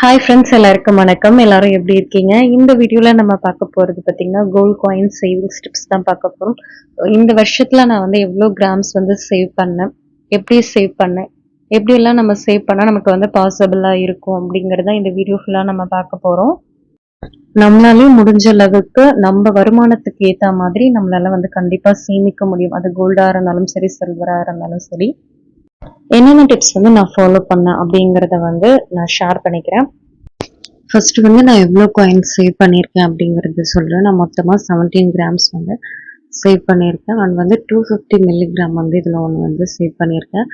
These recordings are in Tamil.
ஹாய் ஃப்ரெண்ட்ஸ் எல்லாருக்கும் வணக்கம். எல்லாரும் எப்படி இருக்கீங்க? இந்த வீடியோவில் நம்ம பார்க்க போகிறது பார்த்தீங்கன்னா கோல்ட் காயின் சேவிங்ஸ் டிப்ஸ் தான் பார்க்க போகிறோம் இந்த வருஷத்தில் நான் வந்து எவ்வளோ கிராம்ஸ் வந்து சேவ் பண்ணேன்? எப்படி சேவ் பண்ணேன்? எப்படி எல்லாம் நம்ம சேவ் பண்ணால் நமக்கு வந்து பாசிபிளாக இருக்கும் அப்படிங்கிறத இந்த வீடியோ ஃபுல்லாக நம்ம பார்க்க போகிறோம் நம்மளாலே முடிஞ்ச அளவுக்கு நம்ம வருமானத்துக்கு ஏற்ற மாதிரி நம்மளால வந்து கண்டிப்பாக சேமிக்க முடியும். அது கோல்டாக இருந்தாலும் சரி சில்வராக இருந்தாலும் சரி. என்னென்ன டிப்ஸ் வந்து நான் ஃபாலோ பண்ணேன் அப்படிங்கிறத வந்து நான் ஷேர் பண்ணிக்கிறேன். ஃபர்ஸ்ட் வந்து நான் எவ்வளோ காயின்ஸ் சேவ் பண்ணியிருக்கேன் அப்படிங்கிறது சொல்கிறேன் நான் மொத்தமாக செவன்டீன் கிராம்ஸ் வந்து சேவ் பண்ணியிருக்கேன். அண்ட் வந்து டூ ஃபிஃப்டி மில்லிகிராம் வந்து இதில் ஒன்று வந்து சேவ் பண்ணியிருக்கேன்.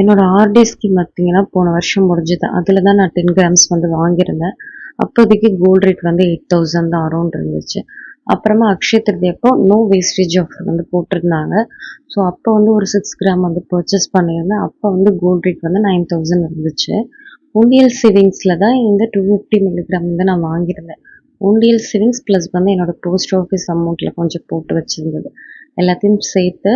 என்னோட ஆர்டி ஸ்கீம் பார்த்தீங்கன்னா போன வருஷம் முடிஞ்சது. அதில் தான் நான் டென் கிராம்ஸ் வந்து வாங்கியிருந்தேன். அப்போதைக்கு கோல்ட் ரேட் வந்து எயிட் தௌசண்ட் தான் அரௌண்ட் இருந்துச்சு. அப்புறமா அக்ஷய திருதியப்போ நோ வேஸ்டேஜ் ஆஃபர் வந்து போட்டிருந்தாங்க. ஸோ அப்போ வந்து ஒரு சிக்ஸ் கிராம் வந்து பர்ச்சேஸ் பண்ணியிருந்தேன். அப்போ வந்து கோல்ட் ரேட் வந்து நைன் தௌசண்ட் இருந்துச்சு. உண்டியல் சேவிங்ஸில் தான் இந்த டூ ஃபிஃப்டி மில்லிகிராம் வந்து நான் வாங்கியிருந்தேன். உண்டியல் சேவிங்ஸ் ப்ளஸ் வந்து என்னோட போஸ்ட் ஆஃபீஸ் அமௌண்ட்டில் கொஞ்சம் போட்டு வச்சுருந்தது. எல்லாத்தையும் சேர்த்து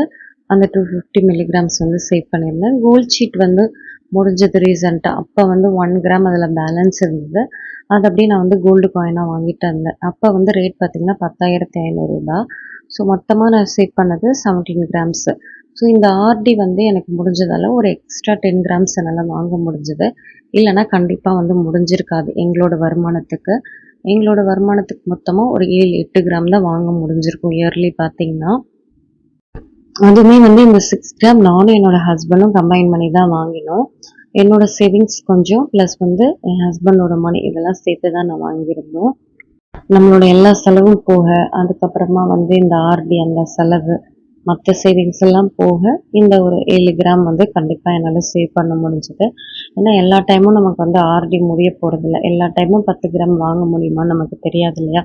அந்த டூ ஃபிஃப்டி மில்லிகிராம்ஸ் வந்து சேவ் பண்ணியிருந்தேன். கோல்ட் ஷீட் வந்து முடிஞ்சது ரீசெண்டாக அப்போ வந்து ஒன் கிராம் அதில் பேலன்ஸ் இருந்தது. அது அப்படியே நான் வந்து கோல்டு காயினாக வாங்கிட்டு இருந்தேன் அப்போ வந்து ரேட் பார்த்திங்கன்னா பத்தாயிரத்தி ஐநூறுரூபா ஸோ மொத்தமாக நான் சேவ் பண்ணது செவன்டீன் கிராம்ஸு ஸோ இந்த ஆர்டி வந்து எனக்கு முடிஞ்சதால ஒரு எக்ஸ்ட்ரா டென் கிராம்ஸ் என்னால் வாங்க முடிஞ்சது. இல்லைன்னா கண்டிப்பாக வந்து முடிஞ்சிருக்காது எங்களோட வருமானத்துக்கு. எங்களோட வருமானத்துக்கு மொத்தமாக ஒரு ஏழு எட்டு கிராம் தான் வாங்க முடிஞ்சிருக்கும் இயர்லி பார்த்தீங்கன்னா அதுவுமே வந்து இந்த சிக்ஸ் கிராம் நானும் என்னோட ஹஸ்பண்டும் கம்பைன் பண்ணி தான் வாங்கினோம். என்னோட சேவிங்ஸ் கொஞ்சம் ப்ளஸ் வந்து என் ஹஸ்பண்டோட மணி இதெல்லாம் சேர்த்து தான் நான் வாங்கியிருந்தோம். நம்மளோட எல்லா செலவும் போக அதுக்கப்புறமா வந்து இந்த ஆர்டி அந்த செலவு மற்ற சேவிங்ஸ் எல்லாம் போக இந்த ஒரு ஏழு கிராம் வந்து கண்டிப்பாக என்னால் சேவ் பண்ண முடிஞ்சது. ஏன்னா எல்லா டைமும் நமக்கு வந்து ஆர்டி முடிய போகிறதில்ல எல்லா டைமும் பத்து கிராம் வாங்க முடியுமான்னு நமக்கு தெரியாது இல்லையா?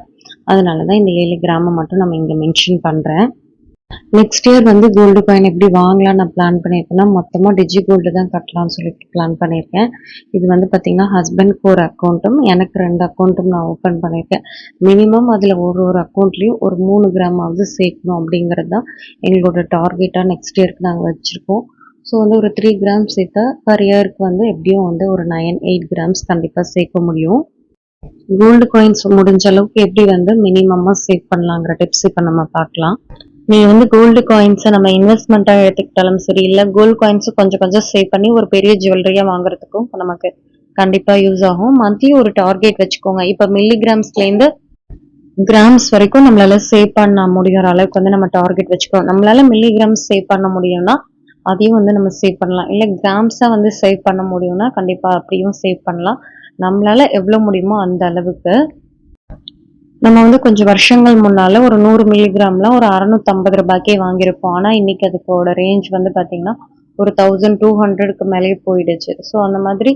அதனால தான் இந்த ஏழு கிராமை மட்டும் நம்ம இங்கே மென்ஷன் பண்ணுறேன் நெக்ஸ்ட் இயர் வந்து கோல்டு காயின் எப்படி வாங்கலாம் நான் பிளான் பண்ணியிருக்கேன்னா மொத்தமாக டிஜி கோல்டு தான் கட்டலாம்னு சொல்லிட்டு பிளான் பண்ணியிருக்கேன். இது வந்து பார்த்தீங்கன்னா ஹஸ்பண்ட்க்கு ஒரு அக்கௌண்ட்டும் எனக்கு ரெண்டு அக்கௌண்ட்டும் நான் ஓப்பன் பண்ணியிருக்கேன். மினிமம் அதில் ஒரு ஒரு அக்கௌண்ட்லேயும் ஒரு மூணு கிராமாவது சேர்க்கணும் அப்படிங்கிறது தான் எங்களோட டார்கெட்டாக நெக்ஸ்ட் இயருக்கு நாங்கள் வச்சுருக்கோம். ஸோ வந்து ஒரு த்ரீ கிராம் சேர்த்தா பர் இயருக்கு வந்து எப்படியும் வந்து ஒரு நைன் எயிட் கிராம்ஸ் கண்டிப்பாக சேர்க்க முடியும். கோல்டு காயின்ஸ் முடிஞ்ச அளவுக்கு எப்படி வந்து மினிமமாக சேவ் பண்ணலாங்கிற டிப்ஸ் இப்போ நம்ம பார்க்கலாம். நீ வந்து கோல்டு காயின்ஸை நம்ம இன்வெஸ்ட்மெண்ட்டாக எடுத்துக்கிட்டாலும் சரி இல்லை கோல்டு காயின்ஸும் கொஞ்சம் கொஞ்சம் சேவ் பண்ணி ஒரு பெரிய ஜுவல்லரியாக வாங்குறதுக்கும் நமக்கு கண்டிப்பாக யூஸ் ஆகும். மந்த்லி ஒரு டார்கெட் வச்சுக்கோங்க. இப்போ மில்லிகிராம்ஸ்லேருந்து கிராம்ஸ் வரைக்கும் நம்மளால சேவ் பண்ண முடியுற அளவுக்கு வந்து நம்ம டார்கெட் வச்சுக்கணும் நம்மளால மில்லிகிராம்ஸ் சேவ் பண்ண முடியும்னா அதையும் வந்து நம்ம சேவ் பண்ணலாம். இல்லை கிராம்ஸாக வந்து சேவ் பண்ண முடியும்னா கண்டிப்பாக அப்படியும் சேவ் பண்ணலாம். நம்மளால எவ்வளோ முடியுமோ அந்த அளவுக்கு நம்ம வந்து கொஞ்சம் வருஷங்கள் முன்னால ஒரு நூறு மில்லிகிராம்லாம் ஒரு அறநூத்தம்பது ரூபாய்க்கே வாங்கியிருப்போம். ஆனால் இன்னைக்கு அதுக்கோட ரேஞ்ச் வந்து பார்த்தீங்கன்னா ஒரு தௌசண்ட் டூ ஹண்ட்ரடுக்கு மேலேயே போயிடுச்சு. ஸோ அந்த மாதிரி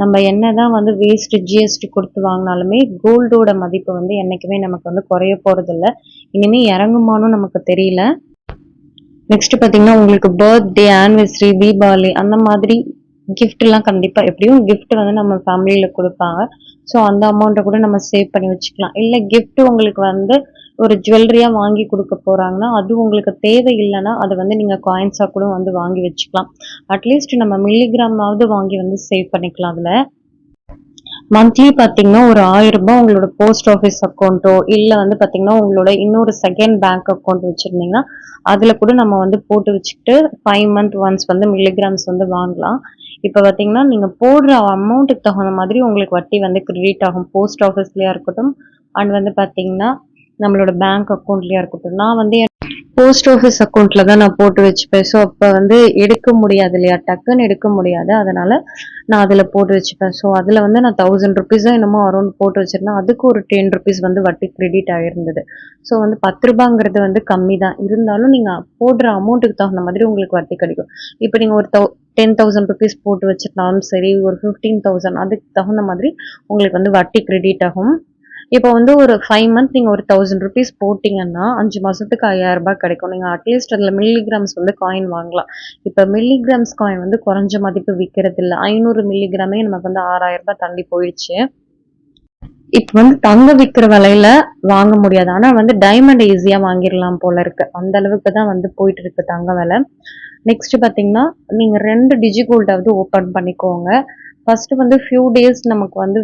நம்ம என்ன தான் வந்து வேஸ்ட் ஜிஎஸ்டி கொடுத்து வாங்கினாலுமே கோல்டோட மதிப்பு வந்து என்றைக்குமே நமக்கு வந்து குறைய போகிறதில்ல இனிமேல் இறங்குமானும் நமக்கு தெரியல. நெக்ஸ்ட் பார்த்தீங்கன்னா உங்களுக்கு பர்த்டே ஆனிவர்சரி தீபாவளி அந்த மாதிரி கிஃப்ட்லாம் கண்டிப்பாக எப்படியும் கிஃப்ட் வந்து நம்ம ஃபேமிலியில் கொடுப்பாங்க. ஸோ அந்த அமௌண்ட்டை கூட நம்ம சேவ் பண்ணி வச்சுக்கலாம். இல்லை கிஃப்ட் உங்களுக்கு வந்து ஒரு ஜுவல்லரியாக வாங்கி கொடுக்க போகிறாங்கன்னா அது உங்களுக்கு தேவை இல்லைன்னா அதை வந்து நீங்கள் காயின்ஸாக கூட வந்து வாங்கி வச்சுக்கலாம். அட்லீஸ்ட் நம்ம மில்லிகிராமாவது வாங்கி வந்து சேவ் பண்ணிக்கலாம் அதில். மந்த்லி பார்த்தீங்கன்னா ஒரு ஆயிரம் ரூபாய் உங்களோட போஸ்ட் ஆஃபீஸ் அக்கௌண்ட்டோ இல்லை வந்து பார்த்தீங்கன்னா உங்களோட இன்னொரு செகண்ட் பேங்க் அக்கௌண்ட் வச்சுருந்தீங்கன்னா அதில் கூட நம்ம வந்து போட்டு வச்சுக்கிட்டு ஃபைவ் மந்த் ஒன்ஸ் வந்து மில்லிகிராம்ஸ் வந்து வாங்கலாம். இப்போ பார்த்தீங்கன்னா நீங்கள் போடுற அமௌண்ட்டுக்கு தகுந்த மாதிரி உங்களுக்கு வட்டி வந்து கிரெடிட் ஆகும். போஸ்ட் ஆஃபீஸ்லேயா இருக்கட்டும் அண்ட் வந்து பார்த்தீங்கன்னா நம்மளோட பேங்க் அக்கௌண்ட்லேயா இருக்கட்டும். நான் வந்து போஸ்ட் ஆஃபீஸ் அக்கௌண்ட்ல தான் நான் போட்டு வச்சுப்பேன். ஸோ அப்போ வந்து எடுக்க முடியாது இல்லையா? டக்குன்னு எடுக்க முடியாது. அதனால நான் அதில் போட்டு வச்சுப்பேன். ஸோ அதில் வந்து நான் தௌசண்ட் ருபீஸோ என்னமோ அரௌண்ட் போட்டு வச்சிருந்தேன். அதுக்கு ஒரு டென் ருபீஸ் வந்து வட்டி கிரெடிட் ஆகிருந்தது ஸோ வந்து பத்து ரூபாங்கிறது வந்து கம்மி தான். இருந்தாலும் நீங்கள் போடுற அமௌண்ட்டுக்கு தகுந்த மாதிரி உங்களுக்கு வட்டி கிடைக்கும். இப்போ நீங்கள் ஒரு தௌ டென் தௌசண்ட் ருபீஸ் போட்டு வச்சிருந்தாலும் சரி ஒரு ஃபிஃப்டீன் தௌசண்ட் அதுக்கு தகுந்த மாதிரி உங்களுக்கு வந்து வட்டி கிரெடிட் ஆகும். இப்போ வந்து ஒரு ஃபைவ் மந்த் நீங்கள் ஒரு தௌசண்ட் ருபீஸ் போட்டிங்கன்னா அஞ்சு மாதத்துக்கு ஐயாயிரம் ரூபாய் கிடைக்கும். நீங்கள் அட்லீஸ்ட் அதில் மில்லிகிராம்ஸ் வந்து காயின் வாங்கலாம். இப்போ மில்லிகிராம்ஸ் காயின் வந்து குறைஞ்ச மதிப்பு விற்கிறது இல்லை ஐநூறு மில்லிகிராமே நமக்கு வந்து ஆறாயிரம் ரூபாய் தள்ளி போயிடுச்சு. இப்போ வந்து தங்க விற்கிற விலையில வாங்க முடியாது. ஆனா வந்து டைமண்ட் ஈஸியா வாங்கிடலாம் போல இருக்கு. அந்த அளவுக்கு தான் வந்து போயிட்டு இருக்கு தங்க விலை. நெக்ஸ்ட் பாத்தீங்கன்னா நீங்க ரெண்டு டிஜி கோல்டாவது ஓப்பன் பண்ணிக்கோங்க. ஃபர்ஸ்ட் வந்து ஃபியூ டேஸ் நமக்கு வந்து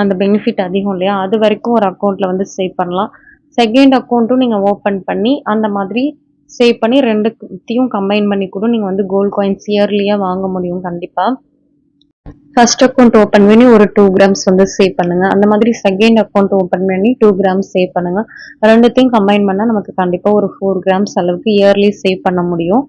அந்த பெனிஃபிட் அதிகம் இல்லையா? அது வரைக்கும் ஒரு அக்கௌண்ட்டில் வந்து சேவ் பண்ணலாம். செகண்ட் அக்கௌண்ட்டும் நீங்கள் ஓப்பன் பண்ணி அந்த மாதிரி சேவ் பண்ணி ரெண்டுத்தையும் கம்பைன் பண்ணி கூட நீங்கள் வந்து கோல்ட் காயின்ஸ் இயர்லியாக வாங்க முடியும் கண்டிப்பாக ஃபர்ஸ்ட் அக்கௌண்ட் ஓப்பன் பண்ணி ஒரு டூ கிராம்ஸ் வந்து சேவ் பண்ணுங்க. அந்த மாதிரி செகண்ட் அக்கௌண்ட் ஓப்பன் பண்ணி டூ கிராம்ஸ் சேவ் பண்ணுங்க. ரெண்டுத்தையும் கம்பைன் பண்ணால் நமக்கு கண்டிப்பாக ஒரு ஃபோர் கிராம்ஸ் அளவுக்கு இயர்லி சேவ் பண்ண முடியும்.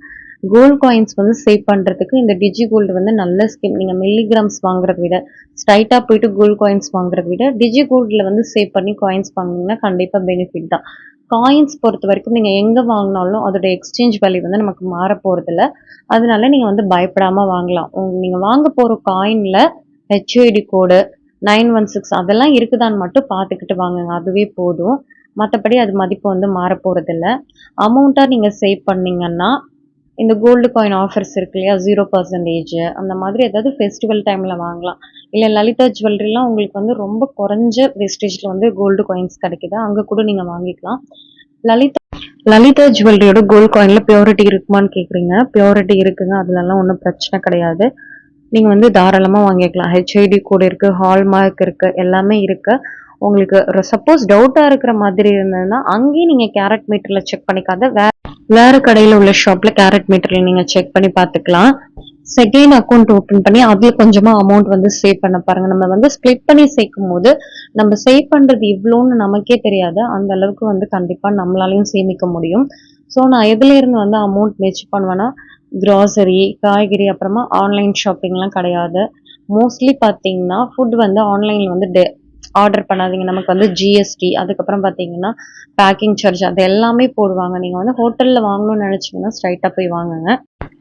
கோல்ட் காயின்ஸ் வந்து சேவ் பண்ணுறதுக்கு இந்த டிஜி கோல்டு வந்து நல்ல ஸ்கீம் நீங்கள் மில்லிகிராம்ஸ் வாங்குறத விட ஸ்ட்ரைட்டாக போயிட்டு கோல்ட் காயின்ஸ் வாங்குறத விட டிஜி கோல்டில் வந்து சேவ் பண்ணி காயின்ஸ் வாங்கினீங்கன்னா கண்டிப்பாக பெனிஃபிட் தான். காயின்ஸ் பொறுத்த வரைக்கும் நீங்கள் எங்கே வாங்கினாலும் அதோட எக்ஸ்சேஞ்ச் வேல்யூ வந்து நமக்கு மாற போகிறதில்ல அதனால நீங்கள் வந்து பயப்படாமல் வாங்கலாம். நீங்கள் வாங்க போகிற காயினில் HID code nine one six அதெல்லாம் இருக்குதான்னு மட்டும் பார்த்துக்கிட்டு வாங்குங்க அதுவே போதும். மற்றபடி அது மதிப்பு வந்து மாற போகிறதில்ல அமௌண்ட்டாக நீங்கள் சேவ் பண்ணிங்கன்னா இந்த கோல்டு காயின் ஆஃபர்ஸ் இருக்கு இல்லையா? ஜீரோ பர்சன்டேஜ் அந்த மாதிரி ஏதாவது ஃபெஸ்டிவல் டைமில் வாங்கலாம். இல்லை லலிதா ஜுவல்லரிலாம் உங்களுக்கு வந்து ரொம்ப குறைஞ்ச வெஸ்டேஜில் வந்து கோல்டு காயின்ஸ் கிடைக்குது. அங்கே கூட நீங்கள் வாங்கிக்கலாம். லலிதா லலிதா ஜுவல்லரியோட கோல்டு காயினில் பியூரிட்டி இருக்குமான்னு கேட்குறீங்க பியூரிட்டி இருக்குங்க. அதுலலாம் ஒன்றும் பிரச்சனை கிடையாது. நீங்கள் வந்து தாராளமாக வாங்கிக்கலாம். ஹெச்ஐடி கூட இருக்குது ஹால்மார்க் இருக்குது எல்லாமே இருக்குது உங்களுக்கு சப்போஸ் டவுட்டாக இருக்கிற மாதிரி இருந்ததுன்னா அங்கேயும் நீங்கள் கேரட் மீட்டரில் செக் பண்ணிக்காத வேற வேறு கடையில் உள்ள ஷாப்பில் கேரட் மீட்டரில் நீங்கள் செக் பண்ணி பார்த்துக்கலாம். செகண்ட் அக்கௌண்ட் ஓப்பன் பண்ணி அதில் கொஞ்சமாக அமௌண்ட் வந்து சேவ் பண்ண பாருங்க. நம்ம வந்து ஸ்ப்ளிட் பண்ணி சேர்க்கும் போது நம்ம சேவ் பண்ணுறது இவ்வளோன்னு நமக்கே தெரியாது. அந்த அளவுக்கு வந்து கண்டிப்பாக நம்மளாலையும் சேமிக்க முடியும். ஸோ நான் எதுல இருந்து வந்து அமௌண்ட் மேட்ச் பண்ணுவேன்னா கிராசரி காய்கறி அப்புறமா ஆன்லைன் ஷாப்பிங்லாம் கிடையாது. மோஸ்ட்லி பார்த்தீங்கன்னா ஃபுட் வந்து ஆன்லைனில் வந்து டெ ஆர்டர் பண்ணாதீங்க. நமக்கு வந்து ஜிஎஸ்டி அதுக்கப்புறம் பார்த்தீங்கன்னா பேக்கிங் சார்ஜ் அது எல்லாமே போடுவாங்க. நீங்கள் வந்து ஹோட்டலில் வாங்கணும்னு நினச்சிங்கன்னா ஸ்ட்ரைட்டாக போய் வாங்குங்க.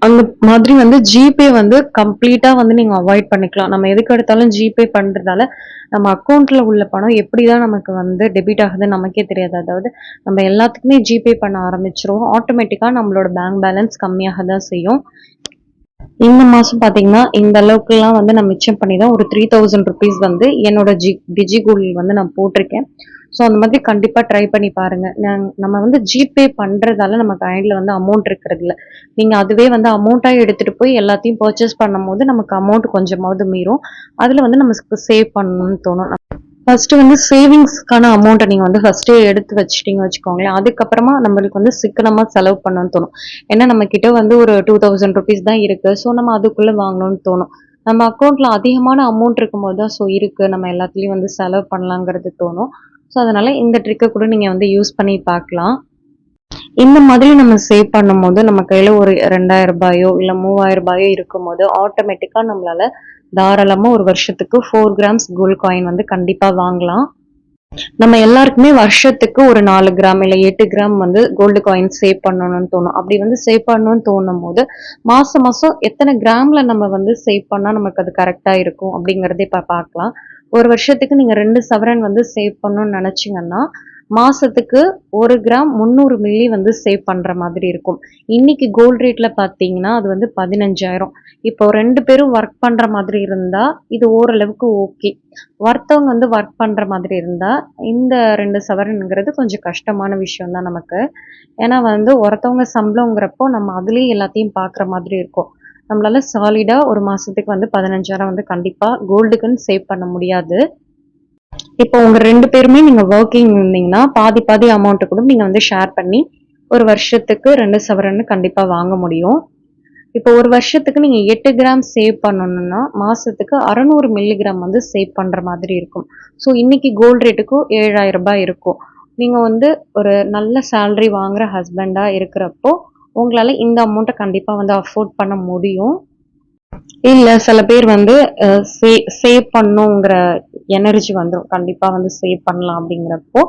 அந்த மாதிரி வந்து ஜிபே வந்து கம்ப்ளீட்டாக வந்து நீங்கள் அவாய்ட் பண்ணிக்கலாம். நம்ம எதுக்கு எடுத்தாலும் ஜிபே பண்ணுறதால நம்ம அக்கௌண்ட்டில் உள்ள பணம் எப்படி தான் நமக்கு வந்து டெபிட் ஆகுதுன்னு நமக்கே தெரியாது. அதாவது நம்ம எல்லாத்துக்குமே ஜிபே பண்ண ஆரம்பிச்சிருவோம். ஆட்டோமேட்டிக்காக நம்மளோட பேங்க் பேலன்ஸ் கம்மியாக தான் செய்யும். இந்த மாதம் பார்த்தீங்கன்னா இந்த அளவுக்குலாம் வந்து நான் மிச்சம் பண்ணி தான் ஒரு த்ரீ தௌசண்ட் ருபீஸ் வந்து என்னோட ஜி டிஜி கூகுள் வந்து நான் போட்டிருக்கேன். ஸோ அந்த மாதிரி கண்டிப்பாக ட்ரை பண்ணி பாருங்கள் நான் நம்ம வந்து ஜிபே பண்ணுறதால நம்ம கைண்டில் வந்து அமௌண்ட் இருக்கிறது இல்லை. நீங்கள் அதுவே வந்து அமௌண்ட்டாக எடுத்துகிட்டு போய் எல்லாத்தையும் பர்ச்சேஸ் பண்ணும்போது நமக்கு அமௌண்ட் கொஞ்சமாவது மீறும். அதில் வந்து நமக்கு சேவ் பண்ணணும்னு தோணும். ஃபர்ஸ்ட் வந்து சேவிங்ஸ்க்கான அமௌண்ட்டை நீங்கள் வந்து ஃபர்ஸ்டே எடுத்து வச்சுட்டீங்க வச்சுக்கோங்களேன். அதுக்கப்புறமா நம்மளுக்கு வந்து சிக்கனமாக செலவு பண்ணணும்னு தோணும். ஏன்னா நம்ம கிட்ட வந்து ஒரு டூ தௌசண்ட் ருபீஸ் தான் இருக்குது ஸோ நம்ம அதுக்குள்ளே வாங்கணும்னு தோணும். நம்ம அக்கௌண்ட்ல அதிகமான அமௌண்ட் இருக்கும்போது தான் ஸோ இருக்குது நம்ம எல்லாத்துலேயும் வந்து செலவு பண்ணலாங்கிறது தோணும். ஸோ அதனால இந்த ட்ரிக்கை கூட நீங்கள் வந்து யூஸ் பண்ணி பார்க்கலாம். இந்த மாதிரி நம்ம சேவ் பண்ணும்போது நம்ம கையில் ஒரு ரெண்டாயிரம் ரூபாயோ இல்லை மூவாயிரம் ரூபாயோ இருக்கும்போது ஆட்டோமேட்டிக்காக நம்மளால தாராளமாக ஒரு வருஷத்துக்கு ஃபோர் கிராம்ஸ் கோல்ட் காயின் வந்து கண்டிப்பாக வாங்கலாம். நம்ம எல்லாருக்குமே வருஷத்துக்கு ஒரு நாலு கிராம் இல்லை எட்டு கிராம் வந்து கோல்டு காயின் சேவ் பண்ணணும்னு தோணும். அப்படி வந்து சேவ் பண்ணணும்னு தோணும் போது மாதம் மாதம் எத்தனை கிராமில் நம்ம வந்து சேவ் பண்ணால் நமக்கு அது கரெக்டாக இருக்கும் அப்படிங்கிறதே இப்போ பார்க்கலாம். ஒரு வருஷத்துக்கு நீங்கள் ரெண்டு சவரன் வந்து சேவ் பண்ணணும்னு நினச்சிங்கன்னா மாதத்துக்கு ஒரு கிராம் முந்நூறு மில்லி வந்து சேவ் பண்ணுற மாதிரி இருக்கும். இன்னைக்கு கோல்ட் ரேட்ல பார்த்தீங்கன்னா அது வந்து பதினஞ்சாயிரம். இப்போ ரெண்டு பேரும் ஒர்க் பண்ணுற மாதிரி இருந்தா இது ஓரளவுக்கு ஓகே ஒருத்தவங்க வந்து ஒர்க் பண்ணுற மாதிரி இருந்தா இந்த ரெண்டு சவரனுங்கிறது கொஞ்சம் கஷ்டமான விஷயம் தான் நமக்கு. ஏன்னா வந்து ஒருத்தவங்க சம்பளங்கிறப்போ நம்ம அதுலேயும் எல்லாத்தையும் பார்க்குற மாதிரி இருக்கும். நம்மளால சாலிடாக ஒரு மாதத்துக்கு வந்து பதினஞ்சாயிரம் வந்து கண்டிப்பாக கோல்டுக்குன்னு சேவ் பண்ண முடியாது. இப்போ உங்க ரெண்டு பேருமே நீங்க ஒர்க்கிங் இருந்தீங்கன்னா பாதி பாதி அமௌண்ட் கூட நீங்க வந்து ஷேர் பண்ணி ஒரு வருஷத்துக்கு ரெண்டு சவரன்னு கண்டிப்பா வாங்க முடியும். இப்போ ஒரு வருஷத்துக்கு நீங்க எட்டு கிராம் சேவ் பண்ணணும்னா மாசத்துக்கு அறநூறு மில்லிகிராம் வந்து சேவ் பண்ற மாதிரி இருக்கும். ஸோ இன்னைக்கு கோல்ட் ரேட்டுக்கும் ஏழாயிரம் ரூபாய் இருக்கும். நீங்க வந்து ஒரு நல்ல சேலரி வாங்குற ஹஸ்பண்டா இருக்கிறப்போ உங்களால இந்த அமௌண்ட்டை கண்டிப்பா வந்து அஃபோர்ட் பண்ண முடியும். இல்ல சில பேர் வந்து சேவ் பண்ணுங்கிற எனர்ஜி வந்துடும் கண்டிப்பா வந்து சேவ் பண்ணலாம் அப்படிங்கிறப்போ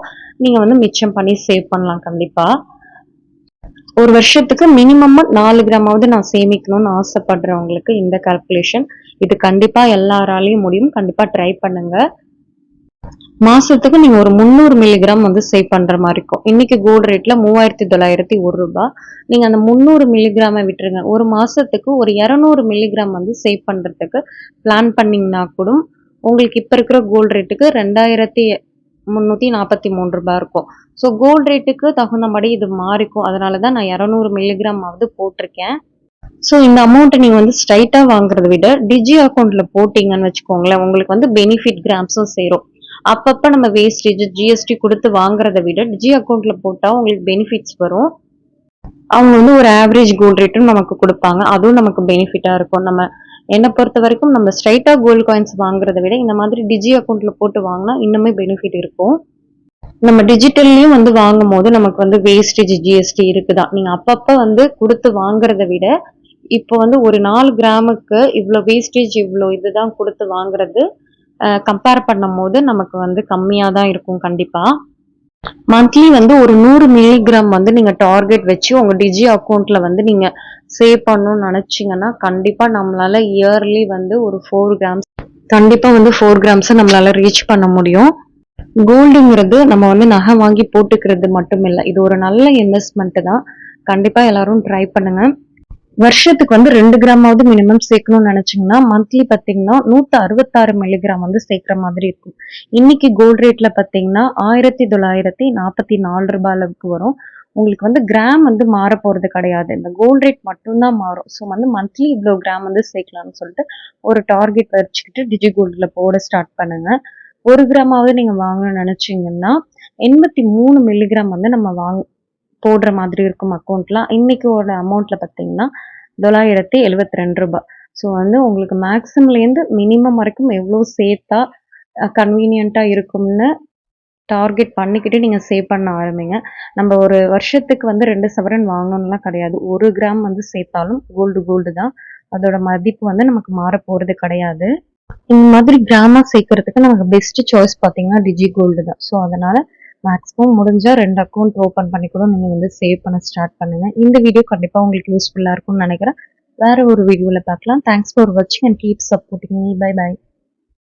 நீங்க வந்து மிச்சம் பண்ணி சேவ் பண்ணலாம் கண்டிப்பா. ஒரு வருஷத்துக்கு மினிமம் நாலு கிராமாவது நான் சேமிக்கணும்னு ஆசைப்படுறவங்களுக்கு இந்த கால்குலேஷன் இது கண்டிப்பா எல்லாராலையும் முடியும். கண்டிப்பா ட்ரை பண்ணுங்க. மாசத்துக்கு நீங்க ஒரு முந்நூறு மில்லிகிராம் வந்து சேவ் பண்ற மாதிரி இருக்கும். இன்னைக்கு கோல்டு ரேட்ல மூவாயிரத்தி தொள்ளாயிரத்தி ஒரு ரூபாய் நீங்க அந்த முந்நூறு மில்லிகிராமை விட்டுருங்க. ஒரு மாசத்துக்கு ஒரு இரநூறு மில்லிகிராம் வந்து சேவ் பண்றதுக்கு பிளான் பண்ணீங்கன்னா கூட உங்களுக்கு இப்ப இருக்கிற கோல்டு ரேட்டுக்கு ரெண்டாயிரத்தி முந்நூற்றி நாற்பத்தி மூணு ரூபாய் இருக்கும். ஸோ கோல்டு ரேட்டுக்கு தகுந்தபடி இது மாறிக்கும். அதனால தான் நான் இரநூறு மில்லிகிராம் ஆவது போட்டிருக்கேன். ஸோ இந்த அமௌண்ட்டை நீங்கள் வந்து ஸ்ட்ரைட்டாக வாங்குறத விட டிஜி அக்கௌண்ட்டில் போட்டிங்கன்னு வச்சுக்கோங்களேன் உங்களுக்கு வந்து பெனிஃபிட் கிராம்ஸும் சேரும். அப்பப்போ நம்ம வேஸ்டேஜ் ஜிஎஸ்டி கொடுத்து வாங்குறத விட டிஜி அக்கௌண்ட்டில் போட்டால் உங்களுக்கு பெனிஃபிட்ஸ் வரும். அவங்க வந்து ஒரு ஆவரேஜ் கோல்ட் ரேட்டும் நமக்கு கொடுப்பாங்க. அதுவும் நமக்கு பெனிஃபிட்டாக இருக்கும். நம்ம என்னை பொறுத்த வரைக்கும் நம்ம ஸ்ட்ரைட்டாக கோல்டு காயின்ஸ் வாங்குறத விட இந்த மாதிரி டிஜி அக்கௌண்ட்டில் போட்டு வாங்கினா இன்னுமே பெனிஃபிட் இருக்கும். நம்ம டிஜிட்டல்லையும் வந்து வாங்கும் போது நமக்கு வந்து வேஸ்டேஜ் ஜிஎஸ்டி இருக்குதா? நீங்கள் அப்பப்போ வந்து கொடுத்து வாங்குறத விட இப்போ வந்து ஒரு நாலு கிராமுக்கு இவ்வளோ வேஸ்டேஜ் இவ்வளோ இதுதான் கொடுத்து வாங்குறது கம்பேர் பண்ணும் போது நமக்கு வந்து கம்மியாக தான் இருக்கும் கண்டிப்பாக மந்த்லி வந்து ஒரு நூறு மில்லிகிராம் வந்து நீங்கள் டார்கெட் வச்சு உங்கள் டிஜி அக்கௌண்ட்டில் வந்து நீங்கள் சேவ் பண்ணணும்னு நினச்சிங்கன்னா கண்டிப்பாக நம்மளால இயர்லி வந்து ஒரு ஃபோர் கிராம்ஸ் கண்டிப்பாக வந்து ஃபோர் கிராம்ஸை நம்மளால ரீச் பண்ண முடியும். கோல்டுங்கிறது நம்ம வந்து நகை வாங்கி போட்டுக்கிறது மட்டும் இல்லை இது ஒரு நல்ல இன்வெஸ்ட்மெண்ட் தான். கண்டிப்பாக எல்லாரும் ட்ரை பண்ணுங்க. வருஷத்துக்கு வந்து ரெண்டு கிராமாவது மினிமம் சேர்க்கணும்னு நினைச்சிங்கன்னா மந்த்லி பார்த்தீங்கன்னா நூற்றி அறுபத்தாறு மில்லிகிராம் வந்து சேர்க்குற மாதிரி இருக்கும். இன்னைக்கு கோல்ட் ரேட்ல பார்த்தீங்கன்னா ஆயிரத்தி தொள்ளாயிரத்தி நாற்பத்தி நாலு ரூபாய் அளவுக்கு வரும். உங்களுக்கு வந்து கிராம் வந்து மாற போறது கிடையாது. இந்த கோல்ட் ரேட் மட்டும்தான் மாறும். ஸோ வந்து மந்த்லி இவ்வளோ கிராம் வந்து சேர்க்கலாம்னு சொல்லிட்டு ஒரு டார்கெட் வச்சுக்கிட்டு டிஜி கோல்டில் போட ஸ்டார்ட் பண்ணுங்க. ஒரு கிராமாவது நீங்கள் வாங்கணும்னு நினச்சிங்கன்னா எண்பத்தி மூணு மில்லிகிராம் வந்து நம்ம வாங்க போடுற மாதிரி இருக்கும் அக்கௌண்ட்லாம் இன்னைக்கோட அமௌண்ட்ல பார்த்தீங்கன்னா தொள்ளாயிரத்தி எழுபத்தி ரெண்டு ரூபாய். ஸோ வந்து உங்களுக்கு மேக்ஸிமம்லேருந்து மினிமம் வரைக்கும் எவ்வளோ சேர்த்தா கன்வீனியண்ட்டாக இருக்கும்னு டார்கெட் பண்ணிக்கிட்டு நீங்கள் சேவ் பண்ண ஆரம்பிங்க. நம்ம ஒரு வருஷத்துக்கு வந்து ரெண்டு சவரன் வாங்கணும்லாம் கிடையாது. ஒரு கிராம் வந்து சேர்த்தாலும் கோல்டு கோல்டு தான். அதோட மதிப்பு வந்து நமக்கு மாற போகிறது கிடையாது. இந்த மாதிரி கிராமா சேர்க்கறதுக்கு நமக்கு பெஸ்ட் சாய்ஸ் பார்த்தீங்கன்னா டிஜி கோல்டு தான். ஸோ அதனால மேக்ஸிமம் முடிஞ்சால் ரெண்டு அக்கௌண்ட் ஓப்பன் பண்ணி கூட நீங்கள் வந்து சேவ் பண்ண ஸ்டார்ட் பண்ணுங்க. இந்த வீடியோ கண்டிப்பாக உங்களுக்கு யூஸ்ஃபுல்லாக இருக்கும்னு நினைக்கிறேன். வேற ஒரு வீடியோவில் பார்க்கலாம். தேங்க்ஸ் ஃபார் வாட்சிங் and keep supporting me bye bye